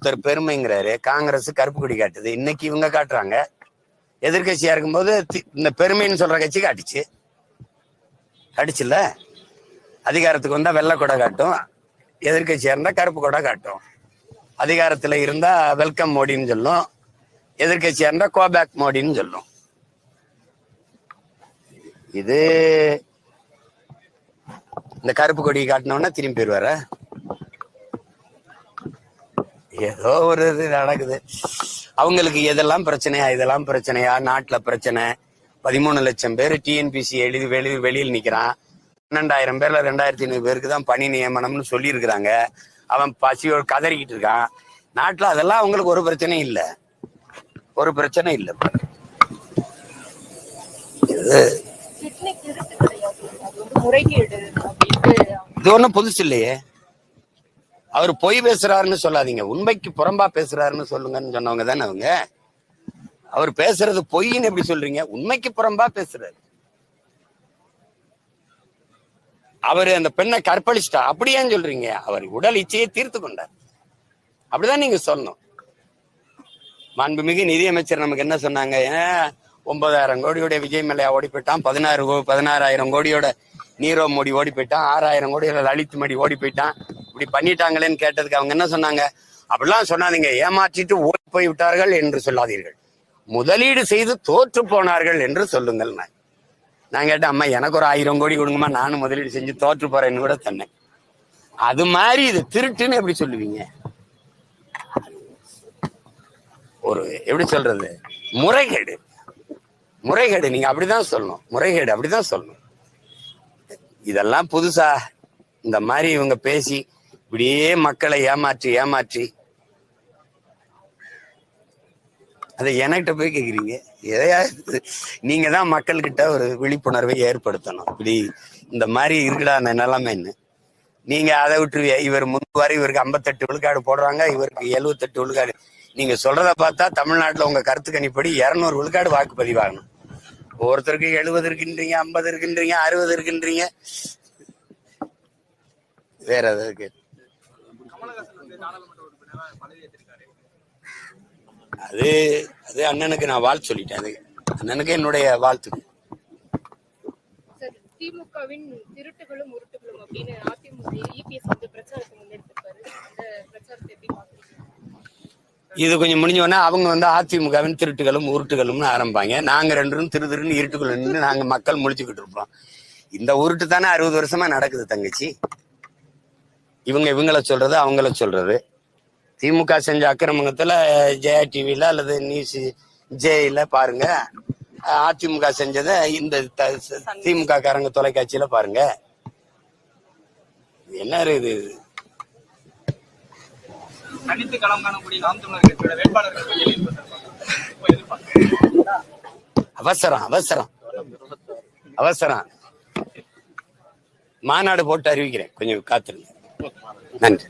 ஒருத்தர் பெருமைங்கிறாரு. காங்கிரஸ் கருப்பு கொடி காட்டுது. இன்னைக்கு இவங்க காட்டுறாங்க. எதிர்கட்சியா இருக்கும்போது இந்த பெருமைன்னு சொல்ற கட்சி காட்டுச்சு. காட்டுச்சுல்ல? அதிகாரத்துக்கு வந்தா வெள்ளை கொடை காட்டும். எதிர்கட்சியா இருந்தா கருப்பு கொடை காட்டும். அதிகாரத்துல இருந்தா வெல்கம் மோடின்னு சொல்லும். எதிர்கட்சியா இருந்தா கோபேக் மோடின்னு சொல்லும். இது இந்த கருப்பு கொடி காட்டினோன்னா திரும்பி போயிருவார ஏதோ ஒரு இது நடக்குது. அவங்களுக்கு எதெல்லாம் பிரச்சனையா இதெல்லாம் பிரச்சனையா நாட்டுல பிரச்சனை? பதிமூணு லட்சம் பேர் டிஎன்பிசி எழுதி வெளி வெளியில் நிக்கிறான். பன்னெண்டாயிரம் பேர்ல ரெண்டாயிரத்தி ஐநூறு பேருக்கு தான் பணி நியமனம்னு சொல்லி இருக்கிறாங்க அவன் பசியோடு கதறிக்கிட்டு இருக்கான். நாட்டுல அதெல்லாம் அவங்களுக்கு ஒரு பிரச்சனையும் இல்லை. ஒரு பிரச்சனை இல்லை. இது ஒண்ணும் புதுசு இல்லையே. அவர் பொய் பேசுறாருன்னு சொல்லாதீங்க. உண்மைக்கு புறம்பா பேசுறாருன்னு சொல்லுங்கன்னு சொன்னவங்க தானே அவங்க? அவர் பேசுறது பொய்ன்னு எப்படி சொல்றீங்க? உண்மைக்கு புறம்பா பேசுறாரு. அவர் அந்த பெண்ணை கற்பழிச்சிட்டா. அப்படியே சொல்றீங்க? அவர் உடல் இச்சையை தீர்த்து கொண்டார். அப்படிதான் நீங்க சொல்லணும். மாண்புமிகு நிதியமைச்சர் நமக்கு என்ன சொன்னாங்க? ஒன்பதாயிரம் கோடியோட விஜய் மல்லையா ஓடி போயிட்டான் பதினாறு கோ- பதினாறாயிரம் கோடியோட நீரோ மோடி ஓடி போயிட்டான் ஆறாயிரம் கோடியோட லலித் மோடி ஓடி போயிட்டான் இப்படி பண்ணிட்டாங்களேன்னு கேட்டதுக்கு அவங்க என்ன சொன்னாங்க? அப்படிலாம் சொன்னாதீங்க. ஏமாற்றிட்டு ஓடி போய் விட்டார்கள் என்று சொல்லாதீர்கள். முதலீடு செய்து தோற்று போனார்கள் என்று சொல்லுங்கள் நான். நான் கேட்டேன் அம்மா எனக்கு ஒரு ஆயிரம் கோடி கொடுங்கம்மா. நானும் முதலீடு செஞ்சு தோற்று போறேன்னு கூட சொன்னேன். அது மாதிரி இது திருட்டுன்னு எப்படி சொல்லுவீங்க? ஒரு எப்படி சொல்றது? முறைகேடு. முறைகேடு நீங்க அப்படிதான் சொல்லணும். முறைகேடு அப்படிதான் சொல்லணும். இதெல்லாம் புதுசா இந்த மாதிரி இவங்க பேசி இப்படியே மக்களை ஏமாற்றி ஏமாற்றி. அதை என்கிட்ட போய் கேக்குறீங்க. எதையா நீங்க தான் மக்கள்கிட்ட ஒரு விழிப்புணர்வை ஏற்படுத்தணும். இப்படி இந்த மாதிரி இருக்குடா அந்த நிலைமைன்னு நீங்க அதை விட்டுருவிய? இவர் முன்வாரி இவருக்கு ஐம்பத்தெட்டு விழுக்காடு போடுறாங்க இவருக்கு எழுவத்தெட்டு விழுக்காடு. நீங்க சொல்றத பார்த்தா தமிழ்நாட்டுல உங்க கருத்து கணிப்படி இருநூறு விழுக்காடு வாக்குப்பதிவாகணும் ஒவ்வொருத்தருக்கு எழுபது இருக்குன்றீங்க ஐம்பது இருக்குன்றீங்க அறுபது இருக்குன்றீங்க. வேற எதாவது அது அது அண்ணனுக்கு நான் வாழ்த்து சொல்லிட்டேன். அது அண்ணனுக்கு என்னுடைய வாழ்த்து. சார் திமுகவின் திருட்டுகளும் உருட்டுகளும் அப்படின்னு அதிமுக இபிஎஸ் வந்து பிரச்சாரத்தை முன்னெடுத்திருக்காரு. அந்த பிரச்சாரத்தை எப்படி பாக்குறீங்க இது கொஞ்சம் முடிஞ்ச உடனே அவங்க வந்து அதிமுகவின் திருட்டுகளும் உருட்டுகளும்னு ஆரம்பிப்பாங்க. நாங்க ரெண்டும் திரு திருன்னு இருட்டுக்குள்ள நின்று நாங்க மக்கள் முழிச்சுக்கிட்டு இருப்போம். இந்த உருட்டு தானே அறுபது வருஷமா நடக்குது தங்கச்சி. இவங்க இவங்கள சொல்றது அவங்கள சொல்றது. திமுக செஞ்ச அக்கிரமங்கத்துல ஜெயா டிவில அல்லது நியூஸ் ஜேல பாருங்க. அதிமுக செஞ்சதை இந்த திமுக காரங்க தொலைக்காட்சியில பாருங்க. என்ன இது. அவசரம் அவசரம். அவசரம். மாநாடு போட்டு அறிவிக்கிறேன். கொஞ்சம் காத்துருங்க. நன்றி